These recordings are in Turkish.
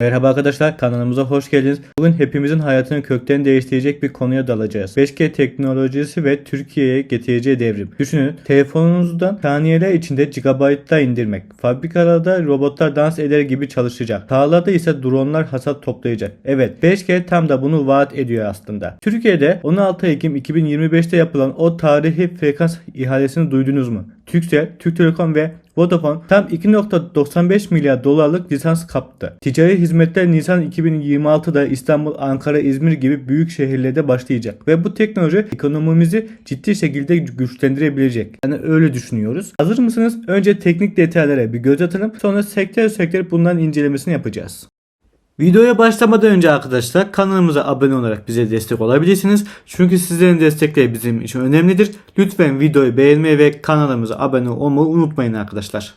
Merhaba arkadaşlar kanalımıza hoş geldiniz. Bugün hepimizin hayatını kökten değiştirecek bir konuya dalacağız. 5G teknolojisi ve Türkiye'ye getireceği devrim. Düşünün telefonunuzdan saniyeler içinde gigabaytlar indirmek. Fabrikalarda robotlar dans eder gibi çalışacak. Tarlada ise dronlar hasat toplayacak. Evet 5G tam da bunu vaat ediyor aslında. Türkiye'de 16 Ekim 2025'te yapılan o tarihi frekans ihalesini duydunuz mu? Türkcell, Türk Telekom ve Vodafone tam 2.95 milyar dolarlık lisans kaptı. Ticari hizmetler Nisan 2026'da İstanbul, Ankara, İzmir gibi büyük şehirlerde başlayacak. Ve bu teknoloji ekonomimizi ciddi şekilde güçlendirebilecek. Yani öyle düşünüyoruz. Hazır mısınız? Önce teknik detaylara bir göz atalım. Sonra sektör sektör bunların incelemesini yapacağız. Videoya başlamadan önce arkadaşlar kanalımıza abone olarak bize destek olabilirsiniz. Çünkü sizlerin destekleri bizim için önemlidir. Lütfen videoyu beğenmeyi ve kanalımıza abone olmayı unutmayın arkadaşlar.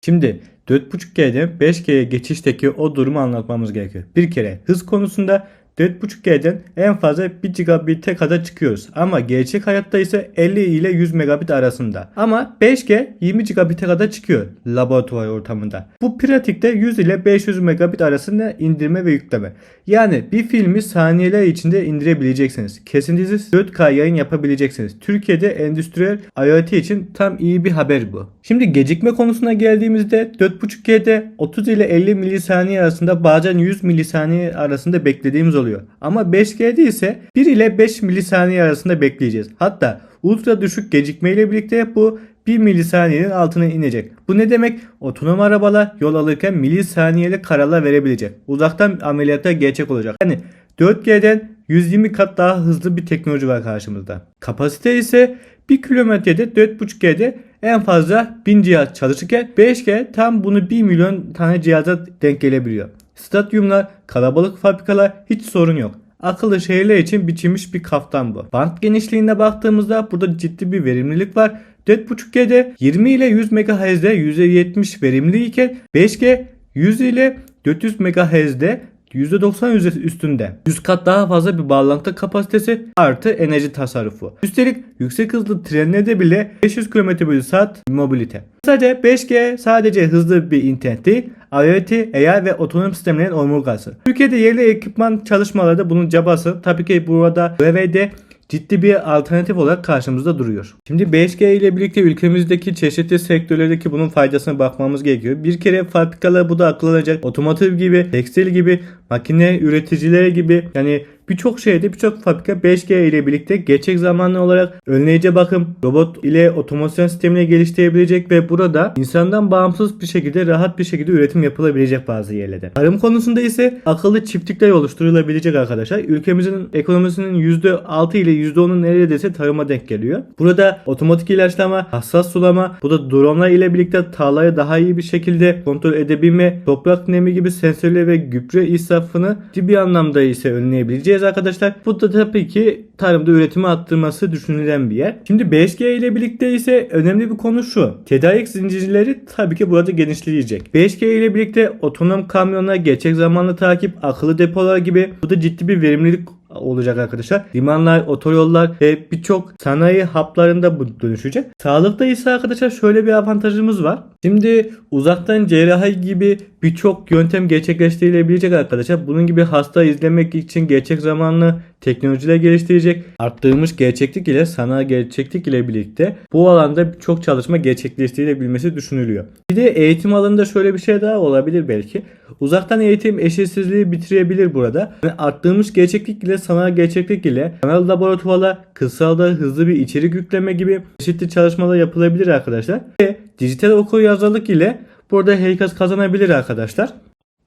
Şimdi 4.5G'den 5G'ye geçişteki o durumu anlatmamız gerekiyor. Bir kere hız konusunda 4.5G'den en fazla 1 gigabit'e kadar çıkıyoruz. Ama gerçek hayatta ise 50 ile 100 megabit arasında. Ama 5G 20 gigabit'e kadar çıkıyor laboratuvar ortamında. Bu pratikte 100 ile 500 megabit arasında indirme ve yükleme. Yani bir filmi saniyeler içinde indirebileceksiniz. Kesintisiz 4K yayın yapabileceksiniz. Türkiye'de endüstriyel IoT için tam iyi bir haber bu. Şimdi gecikme konusuna geldiğimizde 4.5G'de 30 ile 50 milisaniye arasında bazen 100 milisaniye arasında beklediğimiz oluyor. Ama 5G'de ise 1 ile 5 milisaniye arasında bekleyeceğiz. Hatta ultra düşük gecikme ile birlikte bu 1 milisaniyenin altına inecek. Bu ne demek? Otonom arabalar yol alırken milisaniyelik kararlar verebilecek. Uzaktan ameliyata gerçek olacak. Yani 4G'den 120 kat daha hızlı bir teknoloji var karşımızda. Kapasite ise 1 kilometrede 4.5G'de en fazla 1000 cihaz çalışırken 5G tam bunu 1 milyon tane cihaza denk gelebiliyor. Stadyumlar, kalabalık fabrikalar hiç sorun yok. Akıllı şehirler için biçilmiş bir kaftan bu. Band genişliğine baktığımızda burada ciddi bir verimlilik var. 4.5G'de 20 ile 100 MHz'de %70 verimli iken 5G 100 ile 400 MHz'de %90 üstünde. 100 kat daha fazla bir bağlantı kapasitesi artı enerji tasarrufu. Üstelik yüksek hızlı trenlerde bile 500 km bölü saat mobilite. Sadece 5G sadece hızlı bir internet değil, IoT, AI ve otonom sistemlerin omurgası. Türkiye'de yerli ekipman çalışmaları bunun cabası. Tabii ki burada BVD ciddi bir alternatif olarak karşımızda duruyor. Şimdi 5G ile birlikte ülkemizdeki çeşitli sektörlerdeki bunun faydasına bakmamız gerekiyor. Bir kere fabrikalar bu da akıllanacak. Otomotiv gibi, tekstil gibi, makine üreticileri gibi yani Birçok şeyde birçok fabrika 5G ile birlikte gerçek zamanlı olarak önleyici bakım, robot ile otomasyon sistemini geliştirebilecek ve burada insandan bağımsız bir şekilde rahat bir şekilde üretim yapılabilecek bazı yerlerde. Tarım konusunda ise akıllı çiftlikler oluşturulabilecek arkadaşlar. Ülkemizin ekonomisinin %6 ile %10'un neredeyse tarıma denk geliyor. Burada otomatik ilaçlama, hassas sulama, bu da dronlar ile birlikte tarlayı daha iyi bir şekilde kontrol edebilme, toprak nemi gibi sensörler ve gübre israfını ciddi anlamda ise önleyebileceğiz arkadaşlar. Bu da tabii ki tarımda üretimi arttırması düşünülen bir yer. Şimdi 5G ile birlikte ise önemli bir konu şu. Tedarik zincirleri tabii ki burada genişleyecek. 5G ile birlikte otonom kamyonlar, gerçek zamanlı takip, akıllı depolar gibi bu da ciddi bir verimlilik olacak arkadaşlar. Limanlar, otoyollar ve birçok sanayi haplarında bu dönüşecek. Sağlıkta ise arkadaşlar şöyle bir avantajımız var. Şimdi uzaktan cerrahi gibi birçok yöntem gerçekleştirilebilecek arkadaşlar. Bunun gibi hasta izlemek için gerçek zamanlı teknolojiler geliştirecek. Arttırılmış gerçeklik ile sanal gerçeklik ile birlikte bu alanda çok çalışma gerçekleştirilebilmesi düşünülüyor. Bir de eğitim alanında şöyle bir şey daha olabilir belki. Uzaktan eğitim eşitsizliği bitirebilir burada. Yani arttırılmış gerçeklik ile sanal gerçeklik ile sanal laboratuvarlar, kırsalda hızlı bir içerik yükleme gibi çeşitli çalışmalar yapılabilir arkadaşlar. Ve dijital okur yazarlık ile burada herkes kazanabilir arkadaşlar.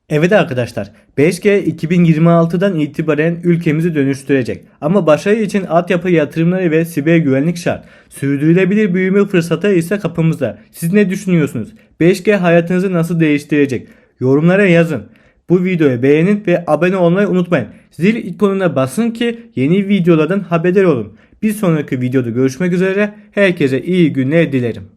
Evet arkadaşlar 5G 2026'dan itibaren ülkemizi dönüştürecek. Ama başarı için altyapı yatırımları ve siber güvenlik şart. Sürdürülebilir büyüme fırsatı ise kapımızda. Siz ne düşünüyorsunuz? 5G hayatınızı nasıl değiştirecek? Yorumlara yazın. Bu videoyu beğenin ve abone olmayı unutmayın. Zil ikonuna basın ki yeni videolardan haberdar olun. Bir sonraki videoda görüşmek üzere. Herkese iyi günler dilerim.